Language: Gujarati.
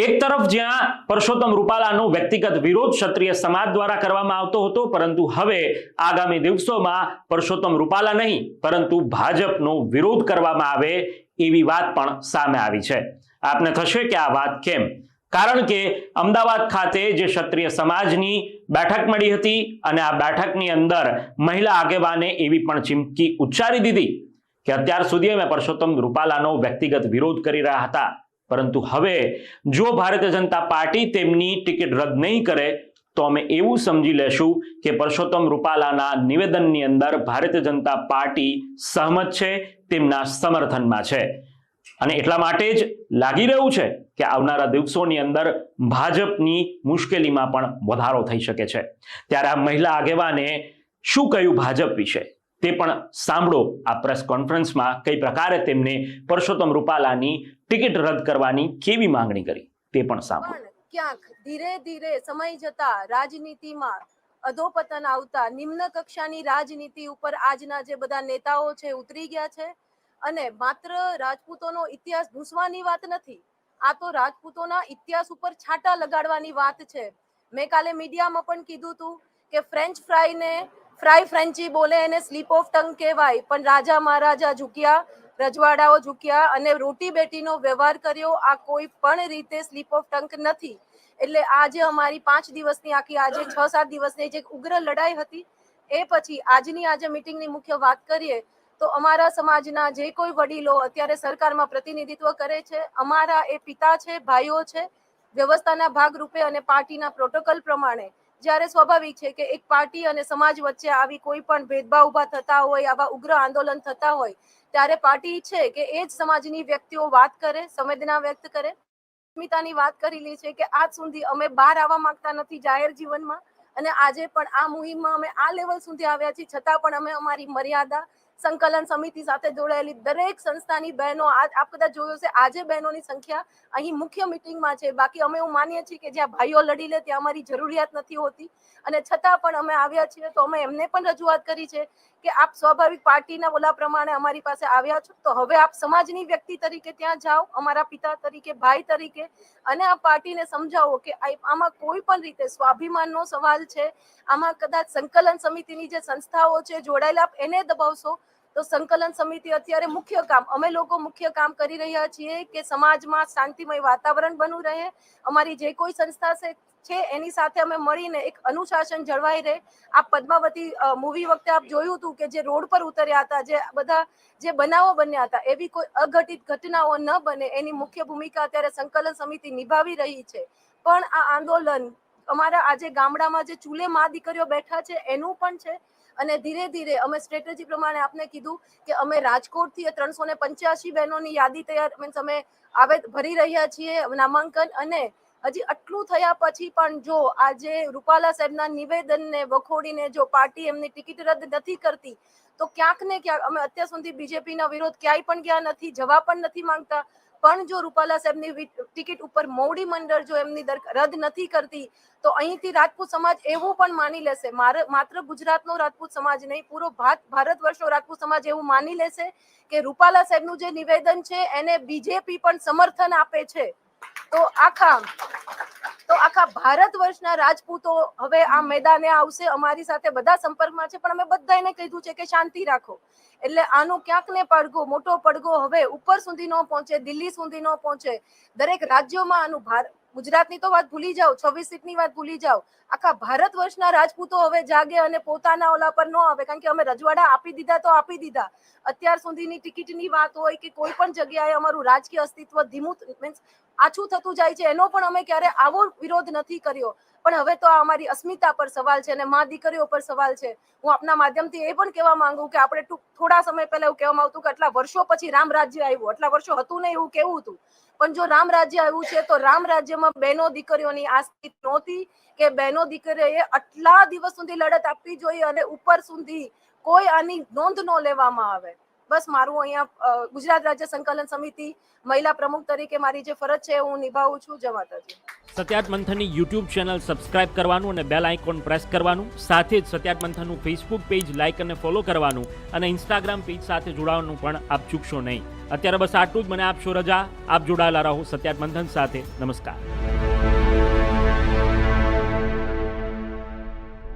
એક તરફ જ્યાં પરસોત્તમ રૂપાલાનો વ્યક્તિગત વિરોધ ક્ષત્રિય સમાજ દ્વારા કરવામાં આવતો હતો, પરંતુ હવે આગામી દિવસોમાં પરસોત્તમ રૂપાલા નહીં, પરંતુ ભાજપનો વિરોધ કરવામાં આવે એવી વાત પણ સામે આવી છે. આપને થશે કે આ વાત કેમ? કારણ કે અમદાવાદ ખાતે જે ક્ષત્રિય સમાજની બેઠક મળી હતી અને આ બેઠકની અંદર મહિલા આગેવાને એવી પણ ચીમકી ઉચ્ચારી દીધી કે અત્યાર સુધી અમે પરસોત્તમ રૂપાલાનો વ્યક્તિગત વિરોધ કરી રહ્યા હતા. પરંતુ હવે જો ભારતીય જનતા પાર્ટી તેમની ટિકિટ રદ નહીં કરે, તો અમે એવું સમજી લેશું કે પરસોત્તમ રૂપાલાના નિવેદનની અંદર ભારતીય જનતા પાર્ટી સહમત છે, તેમના સમર્થનમાં છે. અને એટલા માટે જ લાગી રહ્યું છે કે આવનારા દિવસોની અંદર ભાજપની મુશ્કેલીમાં પણ વધારો થઈ શકે છે. ત્યારે આ મહિલા આગેવાને શું કહ્યું ભાજપ વિશે? તે પણ સાંભળો. આ પ્રેસ કોન્ફરન્સમાં કઈ પ્રકારે તેમને પરસોત્તમ રૂપાલાની ટિકિટ રદ કરવાની કેવી માંગણી કરી તે પણ સાંભળો. ક્યાંક ધીરે ધીરે સમય જતા રાજનીતિમાં અધોપતન આવતા નિમ્ન કક્ષાની રાજનીતિ ઉપર આજના જે બધા નેતાઓ છે ઉતરી ગયા છે અને માત્ર રાજપૂતોનો ઇતિહાસ ભૂસવાની વાત નથી, આ તો રાજપૂતોના ઇતિહાસ ઉપર છાંટા લગાડવાની વાત છે. મેં કાલે મીડિયામાં પણ કીધું હતું કે ફ્રેન્ચ ફ્રાઈને ફ્રાય ફ્રેન્ચી બોલે એને સ્લીપ ઓફ ટંગ કહેવાય. પણ રાજા મહારાજા ઝૂક્યા, રજવાડાઓ ઝૂક્યા અને રોટી બેટીનો વ્યવહાર કર્યો. આ કોઈ પણ રીતે સ્લીપ ઓફ ટંક નથી. એટલે આજે અમારી પાંચ દિવસની આખી, આજે છ સાત દિવસની જે ઉગ્ર લડાઈ હતી, એ પછી આજની આજે મિટિંગની મુખ્ય વાત કરીએ, તો અમારા સમાજના જે કોઈ વડીલો અત્યારે સરકારમાં પ્રતિનિધિત્વ કરે છે, અમારા એ પિતા છે, ભાઈઓ છે, વ્યવસ્થાના ભાગરૂપે અને પાર્ટીના પ્રોટોકોલ પ્રમાણે જ્યારે સ્વાભાવિક છે કે એક પાર્ટી અને સમાજ વચ્ચે આવી કોઈ પણ ભેદભાવ ઊભા થતા હોય, આવા ઉગ્ર આંદોલન થતા હોય, ત્યારે પાર્ટી ઈચ્છે કે એ જ સમાજની વ્યક્તિઓ વાત કરે, સંવેદના વ્યક્ત કરે. સ્મિતાની વાત કરેલી છે કે આજ સુધી અમે બહાર આવવા માંગતા નથી જાહેર જીવનમાં અને આજે પણ આ મુહિમમાં અમે આ લેવલ સુધી આવ્યા છીએ, છતાં પણ અમે અમારી મર્યાદા સંકલન સમિતિ સાથે જોડાયેલી દરેક સંસ્થાની બહેનો આજ આપ કદાચ જોયો છે આજે બહેનોની સંખ્યા અહીં મુખ્ય મિટિંગમાં છે. બાકી અમે એવું માનીએ છીએ કે જ્યાં ભાઈઓ લડી લે ત્યાં અમારી જરૂરિયાત નથી હોતી. અને છતાં પણ અમે આવ્યા છીએ તો અમે એમને પણ રજૂઆત કરી છે કે આપ સ્વાભાવિક પાર્ટીના ઓલા પ્રમાણે અમારી પાસે આવ્યા છો. તો હવે આપ સમાજની વ્યક્તિ તરીકે ત્યાં જાઓ, અમારા પિતા તરીકે, ભાઈ તરીકે, અને આ પાર્ટીને સમજાવો કે આમાં કોઈ પણ રીતે સ્વાભિમાનનો સવાલ છે. આમાં કદાચ સંકલન સમિતિની જે સંસ્થાઓ છે જોડાયેલા આપ એને દબાવશો તો સંકલન સમિતિ અત્યારે મુખ્ય કામ, અમે લોકો મુખ્ય કામ કરી રહ્યા છીએ કે સમાજમાં શાંતિમય વાતાવરણ બનવું રહે. અમારી જે કોઈ સંસ્થા છે એની સાથે અમે મળીને એક અનુશાસન જળવાઈ રહે. આ પદ્માવતી મૂવી વખતે આપ જોયું હતું કે જે રોડ પર ઉતર્યા હતા, જે બધા, જે બનાવો બન્યા હતા, એવી કોઈ અઘટિત ઘટનાઓ ન બને, એની મુખ્ય ભૂમિકા અત્યારે સંકલન સમિતિ નિભાવી રહી છે. પણ આ આંદોલન, અમારા આજે ગામડામાં જે ચૂલે મા દીકરીઓ બેઠા છે, એનું પણ છે. અને ધીરે ધીરે અમે સ્ટ્રેટેજી પ્રમાણે આપને કીધું કે અમે રાજકોટથી ત્રણસો ને પંચ્યાસી બહેનોની યાદી તૈયાર મીન્સ અમે આવે ભરી રહ્યા છીએ નામાંકન અને હજી આટલું થયા પછી પણ જો આજે રૂપાલા સાહેબના નિવેદનને વખોડીને જો પાર્ટી એમની ટિકિટ રદ નથી કરતી, તો ક્યાંક ને ક્યાંક અમે અત્યાર સુધી બીજેપીના વિરોધ ક્યાંય પણ ગયા નથી જવા પણ નથી માંગતા. પણ જો રૂપાલા સાહેબની ટિકિટ ઉપર મોવડી મંડળ જો એમની રદ નથી કરતી, તો અહીંથી રાજપૂત સમાજ એવું પણ માની લેશે. માત્ર ગુજરાતનો રાજપૂત સમાજ નહીં, પૂરો ભારત વર્ષનો રાજપૂત સમાજ એવું માની લેશે કે રૂપાલા સાહેબનું જે નિવેદન છે, એને બીજેપી પણ સમર્થન આપે છે. તો આખા તો આખા ભારત વર્ષના રાજપૂતો હવે આ મેદાને આવશે અમારી સાથે બધા સંપર્કમાં છે પણ અમે બધાને કીધું છે કે શાંતિ રાખો. એટલે આનો ક્યાંક ને પડઘો મોટો પડઘો હવે ઉપર સુધી ન પહોંચે દિલ્હી સુધી ન પહોંચે. દરેક રાજ્યોમાં આનું ભાર ગુજરાતની તો વાત ભૂલી જાઓ છવ્વીસ સીટની વાત ભૂલી જાઓ. આખા ભારત વર્ષના રાજપૂતો હવે જાગે અને પોતાના ઓલા પર ન આવે કારણ કે અમે રજવાડા આપી દીધા તો આપી દીધા. અત્યાર સુધીની ટિકિટની વાત હોય કે કોઈ પણ જગ્યાએ અમારું રાજકીય અસ્તિત્વ ધીમું મીન્સ આછું થતું જાય છે. એનો પણ અમે ક્યારે આવો વિરોધ નથી કર્યો. પણ હવે તો આ અમારી અસ્મિતા પર સવાલ છે અને મા દીકરીઓ પર સવાલ છે. હું આપના માધ્યમથી એ પણ કહેવા માંગુ કે આપણે થોડા સમય પહેલા એવું કહેવામાં આવતું કે આટલા વર્ષો પછી રામ રાજ્ય આવ્યું. આટલા વર્ષો હતું નહીં એવું કેવું હતું. પણ જો રામ રાજ્ય આવ્યું છે તો રામ રાજ્યમાં બહેનો દીકરીઓની આ સ્થિતિ નહોતી કે બહેનો દીકરીઓએ આટલા દિવસ સુધી લડત આપવી જોઈએ અને ઉપર સુધી કોઈ આની નોંધ ન લેવામાં આવે. બસ મારું અહીંયા ગુજરાત રાજ્ય સંકલન સમિતિ મહિલા પ્રમુખ તરીકે મારી જે ફરજ છે હું નિભાવું છું. જય માતાજી. સત્યાત મંથનની યુટ્યુબ ચેનલ સબસ્ક્રાઇબ કરવાનું અને બેલ આઇકોન પ્રેસ કરવાનું, સાથે જ સત્યાર્થ મંથનનું ફેસબુક પેજ લાઇક અને ફોલો કરવાનું અને ઇન્સ્ટાગ્રામ પેજ સાથે જોડાવાનું પણ આપ ચૂકશો નહીં. અત્યારે બસ આટલું જ. મને આપશો રજા. આપ જોડાયેલા રહો સત્યાર્થ મંથન સાથે. નમસ્કાર.